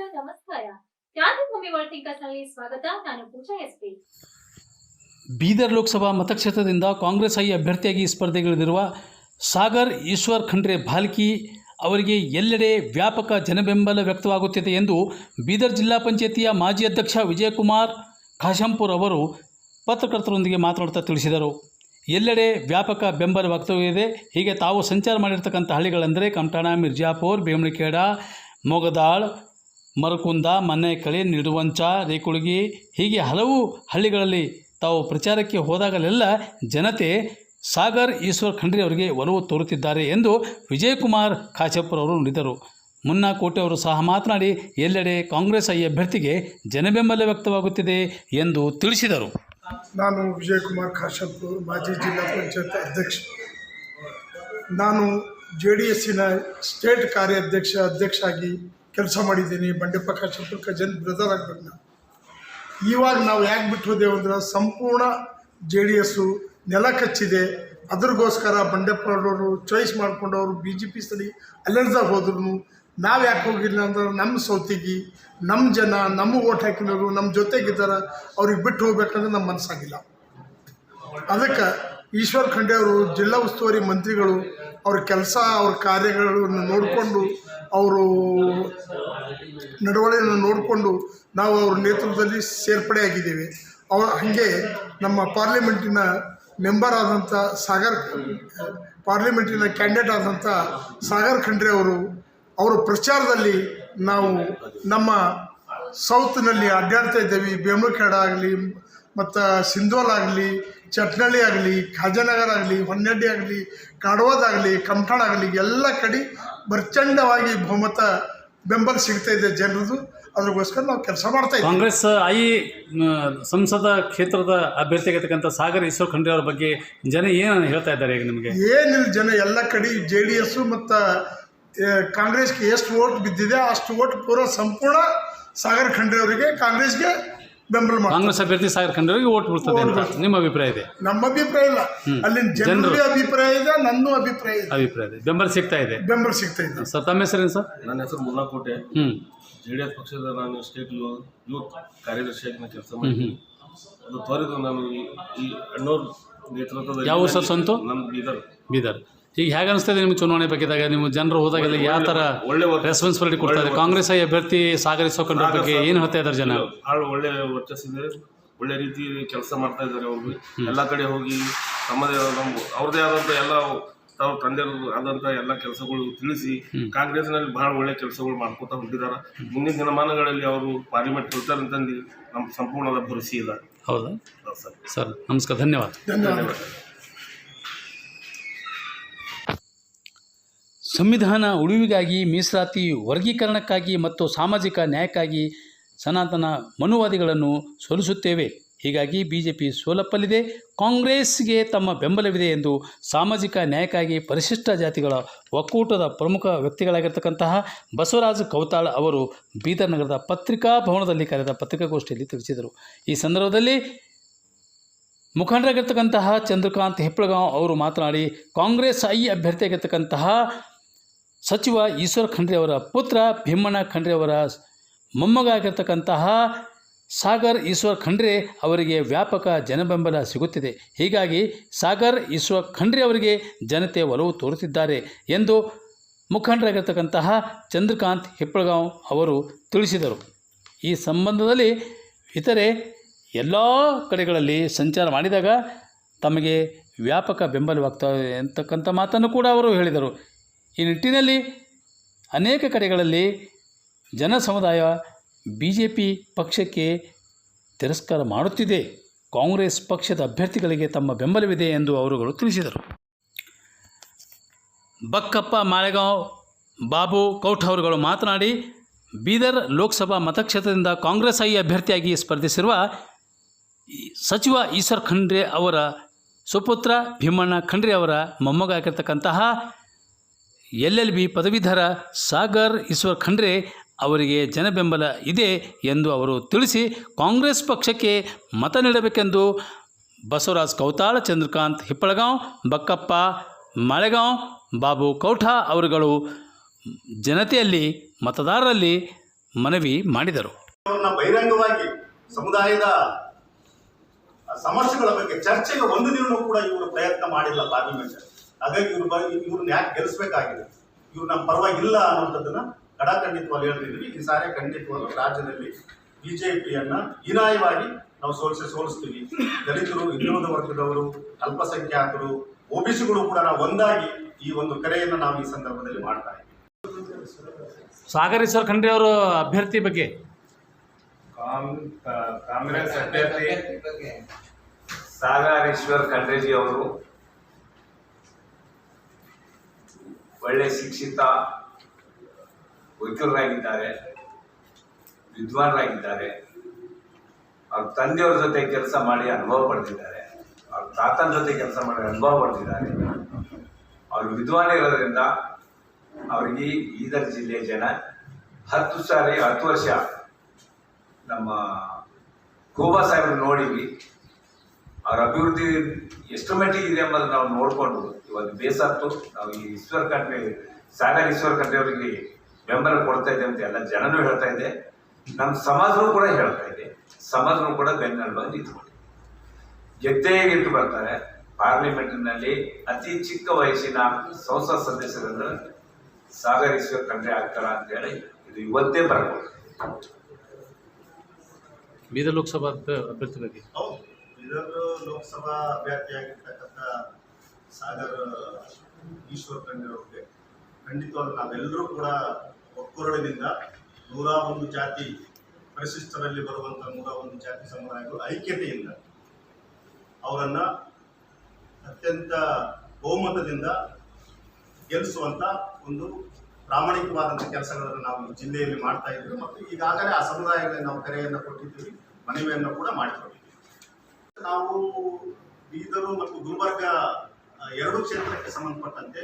ನಮಸ್ಕಾರ. ಬೀದರ್ ಲೋಕಸಭಾ ಮತಕ್ಷೇತ್ರದಿಂದ ಕಾಂಗ್ರೆಸ್ ಐ ಅಭ್ಯರ್ಥಿಯಾಗಿ ಸ್ಪರ್ಧೆಗಿಳಿದಿರುವ ಸಾಗರ್ ಈಶ್ವರ್ ಖಂಡ್ರೆ ಭಾಲ್ಕಿ ಅವರಿಗೆ ಎಲ್ಲೆಡೆ ವ್ಯಾಪಕ ಜನಬೆಂಬಲ ವ್ಯಕ್ತವಾಗುತ್ತಿದೆ ಎಂದು ಬೀದರ್ ಜಿಲ್ಲಾ ಪಂಚಾಯತಿಯ ಮಾಜಿ ಅಧ್ಯಕ್ಷ ವಿಜಯಕುಮಾರ್ ಖಾಶಂಪುರ್ ಅವರು ಪತ್ರಕರ್ತರೊಂದಿಗೆ ಮಾತನಾಡುತ್ತಾ ತಿಳಿಸಿದರು. ಎಲ್ಲೆಡೆ ವ್ಯಾಪಕ ಬೆಂಬಲ ವ್ಯಕ್ತವಾಗಿದೆ. ಹೀಗೆ ತಾವು ಸಂಚಾರ ಮಾಡಿರ್ತಕ್ಕಂಥ ಹಳ್ಳಿಗಳೆಂದರೆ ಕಮಟಾಣ ಮಿರ್ಜಾಪುರ್ ಬೇಮಳಿಖೇಡ ಮೊಗದಾಳ್ ಮರಕುಂದ ಮನ್ನೆಕಳಿ ನಿಡುವಂಚ ರೇಕುಳಗಿ ಹೀಗೆ ಹಲವು ಹಳ್ಳಿಗಳಲ್ಲಿ ತಾವು ಪ್ರಚಾರಕ್ಕೆ ಹೋದಾಗಲೆಲ್ಲ ಜನತೆ ಸಾಗರ್ ಈಶ್ವರ್ ಖಂಡ್ರಿ ಅವರಿಗೆ ಒಲವು ತೋರುತ್ತಿದ್ದಾರೆ ಎಂದು ವಿಜಯಕುಮಾರ್ ಕಾಶಪ್ಪರ್ ಅವರು ನುಡಿದರು. ಮುನ್ನಾ ಕೋಟೆ ಅವರು ಸಹ ಮಾತನಾಡಿ, ಎಲ್ಲೆಡೆ ಕಾಂಗ್ರೆಸ್ ಐ ಅಭ್ಯರ್ಥಿಗೆ ಜನಬೆಂಬಲ ವ್ಯಕ್ತವಾಗುತ್ತಿದೆ ಎಂದು ತಿಳಿಸಿದರು. ನಾನು ವಿಜಯಕುಮಾರ್ ಖಾಶಂಪುರ್ ಮಾಜಿ ಜಿಲ್ಲಾ ಪಂಚಾಯತ್ ಅಧ್ಯಕ್ಷ. ನಾನು ಜೆ ಡಿ ಎಸ್ಸಿನ ಸ್ಟೇಟ್ ಕಾರ್ಯಾಧ್ಯಕ್ಷ ಅಧ್ಯಕ್ಷ ಆಗಿ ಕೆಲಸ ಮಾಡಿದ್ದೀನಿ ಬಂಡೆಪ್ಪ ಖಾಶಂಪುರ್ ಕಜನ್ ಬ್ರದರ್ ಆಗ್ಬೇಕು ನಾವು ಇವಾಗ ನಾವು ಯಾಕೆ ಬಿಟ್ಟು ಹೋದೆವು ಅಂದ್ರೆ ಸಂಪೂರ್ಣ ಜೆ ಡಿ ಎಸ್ಸು ನೆಲ ಕಚ್ಚಿದೆ. ಅದ್ರಗೋಸ್ಕರ ಬಂಡೆಪ್ಪ ಅವರು ಚಾಯ್ಸ್ ಮಾಡ್ಕೊಂಡವರು ಬಿ ಜೆ ಪಿ ಸಲಿ ಅಲ್ಲರ್ದಾಗ ಹೋದ್ರು ನಾವು ಯಾಕೆ ಹೋಗಿಲ್ಲ ಅಂದ್ರೆ ನಮ್ಮ ಸೌತಿಗೆ ನಮ್ಮ ಜನ ನಮ್ಮ ಓಟ್ ಹಾಕಿನವರು ನಮ್ಮ ಜೊತೆಗಿದ್ದಾರೆ, ಅವ್ರಿಗೆ ಬಿಟ್ಟು ಹೋಗ್ಬೇಕಂದ್ರೆ ನಮ್ಮ ಮನಸ್ಸಾಗಿಲ್ಲ ಅದಕ್ಕೆ ಈಶ್ವರ್ ಖಂಡೆ ಅವರು ಜಿಲ್ಲಾ ಉಸ್ತುವಾರಿ ಮಂತ್ರಿಗಳು ಅವ್ರ ಕೆಲಸ, ಅವ್ರ ಕಾರ್ಯಗಳನ್ನು ನೋಡಿಕೊಂಡು ಅವರು ನಡವಳಿಯನ್ನು ನೋಡಿಕೊಂಡು ನಾವು ಅವ್ರ ನೇತೃತ್ವದಲ್ಲಿ ಸೇರ್ಪಡೆಯಾಗಿದ್ದೇವೆ. ಅವ್ರ ಹಾಗೆ ನಮ್ಮ ಪಾರ್ಲಿಮೆಂಟಿನ ಮೆಂಬರ್ ಆದಂಥ ಸಾಗರ್, ಪಾರ್ಲಿಮೆಂಟಿನ ಕ್ಯಾಂಡಿಡೇಟ್ ಆದಂಥ ಸಾಗರ್ ಖಂಡ್ರೆ ಅವರು, ಅವರ ಪ್ರಚಾರದಲ್ಲಿ ನಾವು ನಮ್ಮ ಸೌತ್ನಲ್ಲಿ ಅಡ್ಡಾಡ್ತಾ ಇದ್ದೇವೆ ಬೇಮುಖೇಡ ಆಗಲಿ, ಮತ್ತು ಸಿಂಧೋಲ್ ಆಗಲಿ ಚಟ್ನಳ್ಳಿ ಆಗಲಿ ಖಾಜನಗರ ಆಗಲಿ ಹೊನ್ನಡ್ಡಿ ಆಗಲಿ ಕಾಡೋದಾಗಲಿ ಕಮಠಾಣ ಆಗಲಿ ಎಲ್ಲ ಕಡೆ ಪ್ರಚಂಡವಾಗಿ ಬಹುಮತ ಬೆಂಬಲ ಸಿಗ್ತಾ ಇದೆ ಜನರದು. ಅದ್ರಗೋಸ್ಕರ ನಾವು ಕೆಲಸ ಮಾಡ್ತಾ ಇದ್ದೀವಿ. ಕಾಂಗ್ರೆಸ್ ಐ ಸಂಸದ ಕ್ಷೇತ್ರದ ಅಭ್ಯರ್ಥಿಯಾಗಿರ್ತಕ್ಕಂಥ ಸಾಗರ್ ಈಶ್ವರ್ ಖಂಡ್ರೆ ಅವರ ಬಗ್ಗೆ ಜನ ಏನು ಹೇಳ್ತಾ ಇದ್ದಾರೆ ಈಗ ನಿಮಗೆ? ಏನಿಲ್ಲ ಜನ ಎಲ್ಲ ಕಡೆ ಜೆ ಡಿ ಎಸ್ಸು ಮತ್ತು ಕಾಂಗ್ರೆಸ್ಗೆ ಎಷ್ಟು ಓಟ್ ಬಿದ್ದಿದೆ ಅಷ್ಟು ಓಟ್ ಪೂರ ಸಂಪೂರ್ಣ ಸಾಗರ್ ಖಂಡ್ರೆ ಅವರಿಗೆ ಕಾಂಗ್ರೆಸ್ಗೆ ಬೆಂಬಲ ಕಾಂಗ್ರೆಸ್ ಅಭ್ಯರ್ಥಿ ಸಾಗರ್ ಖಂಡ್ರಿಗೆ ಓಟ್ ಬೀಳ್ತದೆ ಅಂತ. ನಿಮ್ಮ ಅಭಿಪ್ರಾಯ ಇದೆ? ನಮ್ಮ ಅಭಿಪ್ರಾಯ ಇಲ್ಲ. ಅಲ್ಲಿನ ಜನರ. ಅಭಿಪ್ರಾಯ ಇದೆ ನನ್ನ ಅಭಿಪ್ರಾಯ ಇದೆ. ಅಭಿಪ್ರಾಯ ಇದೆ. ಬೆಂಬಲ ಸಿಗ್ತಾ ಇದೆ? ಬೆಂಬಲ ಸಿಗ್ತಾ ಇದೆ. ಸರ್ ತಮ್ಮ ಹೆಸರೇನು ಸರ್? ನನ್ನ ಹೆಸರು ಮುಲ್ಲಾಕೋಟೆ. ಹ್ಞೂ ಜೆ ಡಿ ಎಸ್ ಪಕ್ಷದ ನಾನು ಸ್ಟೇಟ್ ಯೂತ್ ಕಾರ್ಯದರ್ಶಿಯಾಗಿ ನಾನು ಕೆಲಸ ಮಾಡ್ತೀನಿ. ಅದು ತೋರಿದ್ರು ನಾನು ಈ- ಅಣ್ಣವ್ರ ಅಣ್ಣೋರ್ ನೇತೃತ್ವದಲ್ಲಿ ಯಾವ ಊರು ಸರ್ ಸಂತು ನಮ್ಮ ಬೀದರ್. ಬೀದರ್. ಈಗ ಹೇಗೆ ಅನಿಸ್ತದೆ ನಿಮ್ಗೆ ಚುನಾವಣೆ ಬಗ್ಗೆದಾಗ ನಿಮ್ಮ ಜನರು ಹೋದಾಗೆಲ್ಲ ಯಾವ ಥರ ಒಳ್ಳೆ ರೆಸ್ಪಾನ್ಸಿಬಿಲಿಟಿ ಕೊಡ್ತಾ ಇದೆ ಕಾಂಗ್ರೆಸ್ ಐ ಅಭ್ಯರ್ಥಿ ಸಾಗರಿಸೋಕೊಂಡ್ರ ಬಗ್ಗೆ ಏನು ಹೇಳ್ತಾ ಇದ್ದಾರೆ ಜನ? ಭಾಳ ಒಳ್ಳೆ ವರ್ಚಸ್ಸಿದೆ. ಒಳ್ಳೆ ರೀತಿ ಕೆಲಸ ಮಾಡ್ತಾ ಇದ್ದಾರೆ ಅವರು. ಎಲ್ಲ ಕಡೆ ಹೋಗಿ ತಮ್ಮದೇ ನಮ್ಮ ಅವ್ರದೇ ಆದಂಥ ಎಲ್ಲ ತಾವು ತಂದೆ ಆದಂಥ ಎಲ್ಲ ಕೆಲಸಗಳು ತಿಳಿಸಿ ಕಾಂಗ್ರೆಸ್ನಲ್ಲಿ ಬಹಳ ಒಳ್ಳೆ ಕೆಲಸಗಳು ಮಾಡ್ಕೋತಾ ಹೊಂಟಿದ್ದಾರೆ ಮುಂದಿನ ದಿನಮಾನಗಳಲ್ಲಿ ಅವರು ಪಾರ್ಲಿಮೆಂಟ್ ಕೊಡ್ತಾರೆ ಅಂತಂದು ನಮ್ಮ ಸಂಪೂರ್ಣದ ಭರವಸೆ ಇಲ್ಲ ಹೌದಾ? ಸರ್. ಸರ್ ನಮಸ್ಕಾರ. ಧನ್ಯವಾದ. ಧನ್ಯವಾದ. ಸಂವಿಧಾನ ಉಳಿವಿಗಾಗಿ ಮೀಸಲಾತಿ ವರ್ಗೀಕರಣಕ್ಕಾಗಿ ಮತ್ತು ಸಾಮಾಜಿಕ ನ್ಯಾಯಕ್ಕಾಗಿ ಸನಾತನ ಮನುವಾದಿಗಳನ್ನು ಸೋಲಿಸುತ್ತೇವೆ. ಹೀಗಾಗಿ ಬಿ ಜೆ ಪಿ ಸೋಲಪ್ಪಲಿದೆ ಕಾಂಗ್ರೆಸ್ಗೆ ತಮ್ಮ ಬೆಂಬಲವಿದೆ ಎಂದು ಸಾಮಾಜಿಕ ನ್ಯಾಯಕ್ಕಾಗಿ ಪರಿಶಿಷ್ಟ ಜಾತಿಗಳ ಒಕ್ಕೂಟದ ಪ್ರಮುಖ ವ್ಯಕ್ತಿಗಳಾಗಿರ್ತಕ್ಕಂತಹ ಬಸವರಾಜ ಕೌತಾಳ್ ಅವರು ಬೀದರ್ ನಗರದ ಪತ್ರಿಕಾ ಭವನದಲ್ಲಿ ಕರೆದ ಪತ್ರಿಕಾಗೋಷ್ಠಿಯಲ್ಲಿ ತಿಳಿಸಿದರು. ಈ ಸಂದರ್ಭದಲ್ಲಿ ಮುಖಂಡರಾಗಿರ್ತಕ್ಕಂತಹ ಚಂದ್ರಕಾಂತ್ ಹೆಪ್ಪಳಗಾಂವ್ ಅವರು ಮಾತನಾಡಿ, ಕಾಂಗ್ರೆಸ್ ಐ ಅಭ್ಯರ್ಥಿಯಾಗಿರ್ತಕ್ಕಂತಹ ಸಚಿವ ಈಶ್ವರ್ ಖಂಡ್ರೆ ಅವರ ಪುತ್ರ ಭೀಮಣ್ಣ ಖಂಡ್ರೆ ಅವರ ಮೊಮ್ಮಗ ಆಗಿರ್ತಕ್ಕಂತಹ ಸಾಗರ್ ಈಶ್ವರ್ ಖಂಡ್ರೆ ಅವರಿಗೆ ವ್ಯಾಪಕ ಜನಬೆಂಬಲ ಸಿಗುತ್ತಿದೆ. ಹೀಗಾಗಿ ಸಾಗರ್ ಈಶ್ವರ್ ಖಂಡ್ರೆ ಅವರಿಗೆ ಜನತೆ ಒಲವು ತೋರುತ್ತಿದ್ದಾರೆ ಎಂದು ಮುಖಂಡರಾಗಿರ್ತಕ್ಕಂತಹ ಚಂದ್ರಕಾಂತ್ ಹಿಪ್ಪಳಗಾಂವ್ ಅವರು ತಿಳಿಸಿದರು. ಈ ಸಂಬಂಧದಲ್ಲಿ ಇತರೆ ಎಲ್ಲ ಕಡೆಗಳಲ್ಲಿ ಸಂಚಾರ ಮಾಡಿದಾಗ ತಮಗೆ ವ್ಯಾಪಕ ಬೆಂಬಲವಾಗ್ತದೆ ಅಂತಕ್ಕಂಥ ಮಾತನ್ನು ಕೂಡ ಅವರು ಹೇಳಿದರು. ಈ ನಿಟ್ಟಿನಲ್ಲಿ ಅನೇಕ ಕಡೆಗಳಲ್ಲಿ ಜನ ಸಮುದಾಯ ಬಿ ಜೆ ಪಿ ಪಕ್ಷಕ್ಕೆ ತಿರಸ್ಕಾರ ಮಾಡುತ್ತಿದೆ. ಕಾಂಗ್ರೆಸ್ ಪಕ್ಷದ ಅಭ್ಯರ್ಥಿಗಳಿಗೆ ತಮ್ಮ ಬೆಂಬಲವಿದೆ ಎಂದು ಅವರುಗಳು ತಿಳಿಸಿದರು. ಬಕ್ಕಪ್ಪ, ಮಾಳೆಗಾಂವ್, ಬಾಬು ಕೌಟ್ ಅವರುಗಳು ಮಾತನಾಡಿ, ಬೀದರ್ ಲೋಕಸಭಾ ಮತಕ್ಷೇತ್ರದಿಂದ ಕಾಂಗ್ರೆಸ್ ಐ ಅಭ್ಯರ್ಥಿಯಾಗಿ ಸ್ಪರ್ಧಿಸಿರುವ ಸಚಿವ ಈಶ್ವರ್ ಖಂಡ್ರೆ ಅವರ ಸುಪುತ್ರ ಭೀಮಣ್ಣ ಖಂಡ್ರೆ ಅವರ ಮೊಮ್ಮಗ ಆಗಿರ್ತಕ್ಕಂತಹ ಎಲ್ ಎಲ್ ಬಿ ಪದವೀಧರ ಸಾಗರ್ ಈಶ್ವರ್ ಖಂಡ್ರೆ ಅವರಿಗೆ ಜನಬೆಂಬಲ ಇದೆ ಎಂದು ಅವರು ತಿಳಿಸಿ ಕಾಂಗ್ರೆಸ್ ಪಕ್ಷಕ್ಕೆ ಮತ ನೀಡಬೇಕೆಂದು ಬಸವರಾಜ್ ಕೌತಾಳ, ಚಂದ್ರಕಾಂತ್ ಹಿಪ್ಪಳಗಾಂವ್, ಬಕ್ಕಪ್ಪ ಮಳೆಗಾಂವ್, ಬಾಬು ಕೌಠ ಅವರುಗಳು ಜನತೆಯಲ್ಲಿ ಮತದಾರರಲ್ಲಿ ಮನವಿ ಮಾಡಿದರು. ಬಹಿರಂಗವಾಗಿ ಸಮುದಾಯದ ಸಮಸ್ಯೆಗಳ ಬಗ್ಗೆ ಚರ್ಚೆಗೆ ಒಂದು ದಿನ ಕೂಡ ಇವರು ಪ್ರಯತ್ನ ಮಾಡಿಲ್ಲ ಪಾರ್ಲಿಮೆಂಟ್ ಹಾಗಾಗಿ ಇವ್ರ ಬಗ್ಗೆ ಇವ್ರನ್ನ ಯಾಕೆ ಗೆಲ್ಲಿಸಬೇಕಾಗಿದೆ ಇವ್ರು ನಮ್ಮ ಪರವಾಗಿಲ್ಲ ಅನ್ನೋಂಥದ್ದನ್ನ ಕಡಾಖಂಡಿತವಾಗಿ ಹೇಳ್ತಿದ್ವಿ. ಈ ಸಾರಿ ಖಂಡಿತವಾಗಿ ರಾಜ್ಯದಲ್ಲಿ ಬಿಜೆಪಿಯನ್ನ ಹೀನಾಯವಾಗಿ ನಾವು ಸೋಲಿಸಿ ಸೋಲಿಸ್ತೀವಿ. ದಲಿತರು ಹಿಂದುಳಿದ ವರ್ಗದವರು ಅಲ್ಪಸಂಖ್ಯಾತರು ಒಬಿಸಿಗಳು ಕೂಡ ನಾವು ಒಂದಾಗಿ ಈ ಒಂದು ಕರೆಯನ್ನು ನಾವು ಈ ಸಂದರ್ಭದಲ್ಲಿ ಮಾಡ್ತಾ ಇದ್ದೀವಿ. ಸಾಗರ್ ಈಶ್ವರ್ ಖಂಡ್ರೆ ಅವರು ಅಭ್ಯರ್ಥಿ ಬಗ್ಗೆ? ಕಾಂಗ್- ಕಾಂಗ್ರೆಸ್ ಅಭ್ಯರ್ಥಿ ಸಾಗರ್ ಈಶ್ವರ್ ಖಂಡ್ರೆಜಿ ಅವರು. ಒಳ್ಳೆ ಶಿಕ್ಷಿತ, ವಕೀಲರಾಗಿದ್ದಾರೆ, ವಿದ್ವಾನರಾಗಿದ್ದಾರೆ. ಅವ್ರ ತಂದೆಯವ್ರ ಜೊತೆ ಕೆಲಸ ಮಾಡಿ ಅನುಭವ ಪಡೆದಿದ್ದಾರೆ. ಅವ್ರ ತಾತನ ಜೊತೆ ಕೆಲಸ ಮಾಡಿ ಅನುಭವ ಪಡೆದಿದ್ದಾರೆ. ಅವ್ರು ವಿದ್ವಾನ ಇರೋದ್ರಿಂದ ಅವ್ರಿಗೆ ಬೀದರ್ ಜಿಲ್ಲೆಯ ಜನ ಹತ್ತು ಸಾರಿ, ಹತ್ತು ವರ್ಷ ನಮ್ಮ ಗೋಬಾ ಸಾಹೇಬ್ರು ನೋಡಿವಿ ಅವ್ರ ಅಭಿವೃದ್ಧಿ ಎಷ್ಟು ಮಟ್ಟಿಗೆ ಇದೆ ಎಂಬುದನ್ನು ನಾವು ನೋಡಿಕೊಂಡು ಇವತ್ತು ಬೇಸತ್ತು ನಾವು ಈ ಈಶ್ವರ್ ಖಂಡ್ರೆ ಸಾಗರ್ ಈಶ್ವರ್ ಖಂಡ್ರೆ ಅವರಿಗೆ ಬೆಂಬಲ ಕೊಡ್ತಾ ಇದೆ ಅಂತ ಎಲ್ಲ ಜನನೂ ಹೇಳ್ತಾ ಇದೆ. ನಮ್ಮ ಸಮಾಜವೂ ಕೂಡ ಹೇಳ್ತಾ ಇದೆ. ಸಮಾಜನೂ ಕೂಡ ಬೆನ್ನೆಲುಬಾಗಿ ನಿಂತ್ಕೊಂಡಿದೆ ಗೆದ್ದೇ ಗೆದ್ದು ಬರ್ತಾರೆ. ಪಾರ್ಲಿಮೆಂಟ್ನಲ್ಲಿ ಅತಿ ಚಿಕ್ಕ ವಯಸ್ಸಿನ ಸಂಸತ್ ಸದಸ್ಯರನ್ನು ಸಾಗರ್ ಈಶ್ವರ ಖಂಡ್ರೆ ಆಗ್ತಾರ ಅಂತೇಳಿ ಇದು ಇವತ್ತೇ ಬರಬಹುದು ಬೀದರ್ ಲೋಕಸಭಾ ಅಭ್ಯರ್ಥಿ ಬಗ್ಗೆ. ಇದರ ಲೋಕಸಭಾ ಅಭ್ಯರ್ಥಿಯಾಗಿರ್ತಕ್ಕಂಥ ಸಾಗರ್, ಈಶ್ವರ್ ಖಂಡ್ರೆ ಖಂಡಿತವಾಗಿ ನಾವೆಲ್ಲರೂ ಕೂಡ ಒಕ್ಕೊರಳಿನಿಂದ ನೂರ ಒಂದು ಜಾತಿ ಪರಿಶಿಷ್ಟರಲ್ಲಿ ಬರುವಂಥ ನೂರ ಒಂದು ಜಾತಿ ಸಮುದಾಯಗಳು ಐಕ್ಯತೆಯಿಂದ ಅವರನ್ನ ಅತ್ಯಂತ ಬಹುಮತದಿಂದ ಗೆಲ್ಲಿಸುವಂಥ ಒಂದು ಪ್ರಾಮಾಣಿಕವಾದಂಥ ಕೆಲಸಗಳನ್ನು ನಾವು ಜಿಲ್ಲೆಯಲ್ಲಿ ಮಾಡ್ತಾ ಇದ್ದೀವಿ. ಮತ್ತು ಈಗಾಗಲೇ ಆ ಸಮುದಾಯಗಳಿಗೆ ನಾವು ಕರೆಯನ್ನು ಕೊಟ್ಟಿದ್ದೀವಿ, ಮನವಿಯನ್ನು ಕೂಡ ಮಾಡಿಕೊಂಡಿದ್ದೀವಿ ನಾವು ಬೀದರು ಮತ್ತು ಗುಲ್ಬರ್ಗ ಎರಡು ಕ್ಷೇತ್ರಕ್ಕೆ ಸಂಬಂಧಪಟ್ಟಂತೆ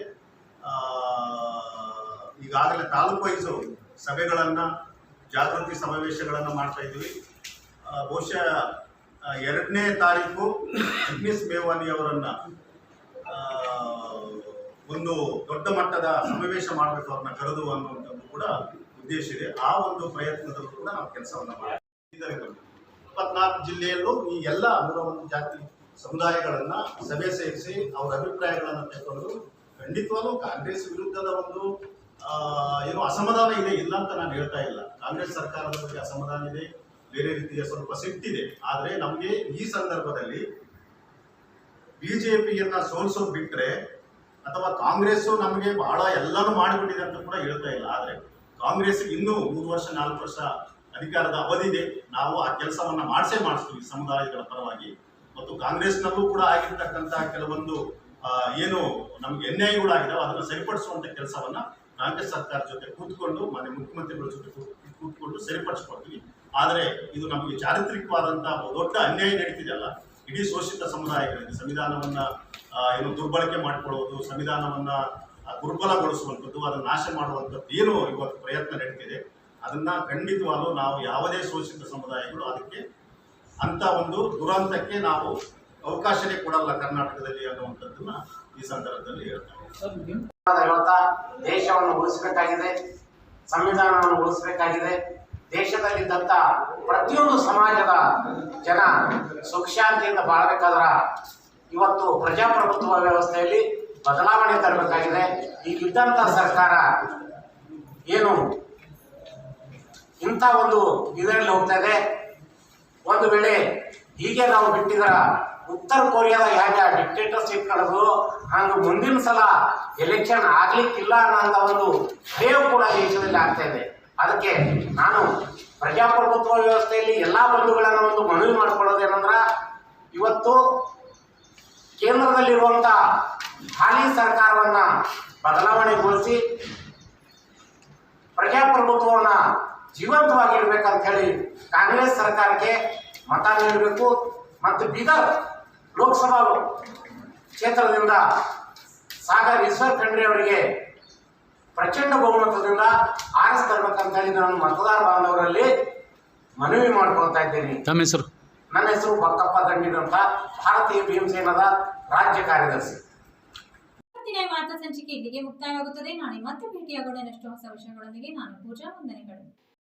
ಈಗಾಗಲೇ ತಾಲೂಕು ವೈಸು ಸಭೆಗಳನ್ನು ಜಾಗೃತಿ ಸಮಾವೇಶಗಳನ್ನು ಮಾಡ್ತಾ ಇದ್ದೀವಿ. ಬಹುಶಃ ಎರಡನೇ ತಾರೀಕು ಅಗ್ನಿಸ್ ಮೇವಾನಿ ಅವರನ್ನ ಆ, ಒಂದು ದೊಡ್ಡ ಮಟ್ಟದ ಸಮಾವೇಶ ಮಾಡಬೇಕು ಅವ್ರನ್ನ ಕರೆದು ಅನ್ನುವಂಥದ್ದು ಕೂಡ ಉದ್ದೇಶ ಇದೆ. ಆ ಒಂದು ಪ್ರಯತ್ನದಲ್ಲೂ ಕೂಡ ನಾವು ಕೆಲಸವನ್ನು ಮಾಡ್ತೀವಿ. ಇಪ್ಪತ್ನಾಲ್ಕು ಜಿಲ್ಲೆಯಲ್ಲೂ ಈ ಎಲ್ಲ ನೂರ ಒಂದು ಜಾತಿ ಸಮುದಾಯಗಳನ್ನ ಸಭೆ ಸೇರಿಸಿ ಅವರ ಅಭಿಪ್ರಾಯಗಳನ್ನು ತೆಗೆದು ಖಂಡಿತವಾಗ್ಲೂ ಕಾಂಗ್ರೆಸ್ ವಿರುದ್ಧದ ಒಂದು ಏನು ಅಸಮಾಧಾನ ಇದೆ ಇಲ್ಲ ಅಂತ ನಾನು ಹೇಳ್ತಾ ಇಲ್ಲ. ಕಾಂಗ್ರೆಸ್ ಸರ್ಕಾರದ ಬಗ್ಗೆ ಅಸಮಾಧಾನ ಇದೆ, ಬೇರೆ ರೀತಿಯ ಸ್ವಲ್ಪ ಸಿಟ್ಟಿದೆ ಆದರೆ ನಮಗೆ ಈ ಸಂದರ್ಭದಲ್ಲಿ ಬಿಜೆಪಿಯನ್ನ ಸೋಲಿಸೋದು ಬಿಟ್ರೆ ಅಥವಾ ಕಾಂಗ್ರೆಸ್ ನಮಗೆ ಬಹಳ ಎಲ್ಲಾನು ಮಾಡಿಬಿಟ್ಟಿದೆ ಅಂತ ಕೂಡ ಹೇಳ್ತಾ ಇಲ್ಲ. ಆದರೆ ಕಾಂಗ್ರೆಸ್ ಇನ್ನೂ ಮೂರು ವರ್ಷ, ನಾಲ್ಕು ವರ್ಷ ಅಧಿಕಾರದ ಅವಧಿ ಇದೆ ನಾವು ಆ ಕೆಲಸವನ್ನ ಮಾಡಿಸೇ ಮಾಡಿಸ್ತೀವಿ ಸಮುದಾಯಗಳ ಪರವಾಗಿ. ಮತ್ತು ಕಾಂಗ್ರೆಸ್ನಲ್ಲೂ ಕೂಡ ಆಗಿರ್ತಕ್ಕಂತಹ ಕೆಲವೊಂದು ಏನು ನಮ್ಗೆ ಅನ್ಯಾಯಗಳಾಗಿದಾವೆ ಅದನ್ನು ಸರಿಪಡಿಸುವಂತ ಕೆಲಸವನ್ನ ಕಾಂಗ್ರೆಸ್ ಸರ್ಕಾರ ಜೊತೆ ಕೂತ್ಕೊಂಡು ಮನೆ ಮುಖ್ಯಮಂತ್ರಿಗಳ ಜೊತೆ ಕೂತ್- ಕೂತ್ಕೊಂಡು ಸರಿಪಡಿಸ್ಕೊಡ್ತೀವಿ. ಆದರೆ ಇದು ನಮಗೆ ಚಾರಿತ್ರಿಕವಾದಂತಹ ದೊಡ್ಡ ಅನ್ಯಾಯ ನಡೀತಿದೆಯಲ್ಲ? ಇಡೀ ಶೋಷಿತ ಸಮುದಾಯಗಳಿಗೆ ಸಂವಿಧಾನವನ್ನ ಏನು ದುರ್ಬಳಕೆ ಮಾಡಿಕೊಳ್ಳುವುದು, ಸಂವಿಧಾನವನ್ನ ದುರ್ಬಲಗೊಳಿಸುವಂಥದ್ದು, ಅದನ್ನು ನಾಶ ಮಾಡುವಂಥದ್ದು ಏನು ಇವತ್ತು ಪ್ರಯತ್ನ ನಡೀತಿದೆ. ಅದನ್ನ ಖಂಡಿತವಾಗಲು ನಾವು ಯಾವುದೇ ಶೋಷಿತ ಸಮುದಾಯಗಳು ಅದಕ್ಕೆ ಅಂತ ಒಂದು ದುರಂತಕ್ಕೆ ನಾವು ಅವಕಾಶನೇ ಕೊಡಲ್ಲ ಕರ್ನಾಟಕದಲ್ಲಿ ಅನ್ನುವಂಥದ್ದನ್ನ ಈ ಸಂದರ್ಭದಲ್ಲಿ ಹೇಳ್ತಾರೆ ಹೇಳ್ತಾ ದೇಶವನ್ನು ಉಳಿಸಬೇಕಾಗಿದೆ ಸಂವಿಧಾನವನ್ನು ಉಳಿಸಬೇಕಾಗಿದೆ ದೇಶದಲ್ಲಿದ್ದಂಥ ಪ್ರತಿಯೊಂದು ಸಮಾಜದ ಜನ ಸುಖಶಾಂತಿಯಿಂದ ಶಾಂತಿಯಿಂದ ಬಾಳಬೇಕಾದ್ರ ಇವತ್ತು ಪ್ರಜಾಪ್ರಭುತ್ವ ವ್ಯವಸ್ಥೆಯಲ್ಲಿ ಬದಲಾವಣೆ ತರಬೇಕಾಗಿದೆ. ಈಗಿದ್ದಂಥ ಸರ್ಕಾರ ಏನು ಇಂಥ ಒಂದು ಇದರಲ್ಲಿ ಹೋಗ್ತಾ ಇದೆ ಒಂದು ವೇಳೆ ಹೀಗೆ ನಾವು ಬಿಟ್ಟಿದ್ರ, ಉತ್ತರ ಕೊರಿಯಾದ ಹೇಗೆ ಡಿಕ್ಟೇಟರ್ಶಿಪ್ ಕಳೆದು ಹಂಗ ಮುಂದಿನ ಸಲ ಎಲೆಕ್ಷನ್ ಆಗ್ಲಿಕ್ಕಿಲ್ಲ ಅನ್ನೋಂಥ ಒಂದು ಭಯ ಕೂಡ ದೇಶದಲ್ಲಿ ಆಗ್ತಾ ಇದೆ. ಅದಕ್ಕೆ ನಾನು ಪ್ರಜಾಪ್ರಭುತ್ವ ವ್ಯವಸ್ಥೆಯಲ್ಲಿ ಎಲ್ಲಾ ಬಂಧುಗಳನ್ನ ಒಂದು ಮನವಿ ಮಾಡ್ಕೊಳ್ಳೋದೇನಂದ್ರ ಇವತ್ತು ಕೇಂದ್ರದಲ್ಲಿರುವಂತ ಹಾಲಿ ಸರ್ಕಾರವನ್ನ ಬದಲಾವಣೆಗೊಳಿಸಿ ಪ್ರಜಾಪ್ರಭುತ್ವವನ್ನ ಜೀವಂತವಾಗಿಡ್ಬೇಕಂತ ಹೇಳಿ ಕಾಂಗ್ರೆಸ್ ಸರ್ಕಾರಕ್ಕೆ ಮತ ನೀಡಬೇಕು ಮತ್ತು ಬೀದರ್ ಲೋಕಸಭಾ ಕ್ಷೇತ್ರದಿಂದ ಸಾಗರ್ ಈಶ್ವರ್ ಖಂಡ್ರೆ ಅವರಿಗೆ ಪ್ರಚಂಡ ಬಹುಮತದಿಂದ ಆರಿಸ್ತರ್ಬೇಕಂತ ಹೇಳಿ ನಾನು ಮತದಾರ ಬಾಂಧವರಲ್ಲಿ ಮನವಿ ಮಾಡ್ಕೊಳ್ತಾ ಇದ್ದೇನೆ. ತಮ್ಮ ಹೆಸರು? ನನ್ನ ಹೆಸರು ಬಕ್ಕಪ್ಪ ದಂಡಿದಂತ ಭಾರತೀಯ ಭೀಮಸೇನದ ರಾಜ್ಯ ಕಾರ್ಯದರ್ಶಿ. ಮಾತಾ ಸಂಚಿಕೆ ಇಲ್ಲಿಗೆ ಮುಕ್ತಾಯವಾಗುತ್ತದೆ. ನಾಳೆ ಮತ್ತೆ ಭೇಟಿಯಾಗೋಣ. ಹೊಸ ವಿಷಯಗಳೊಂದಿಗೆ ನಾನು ಪೂಜಾ ವಂದನೆಗಳು.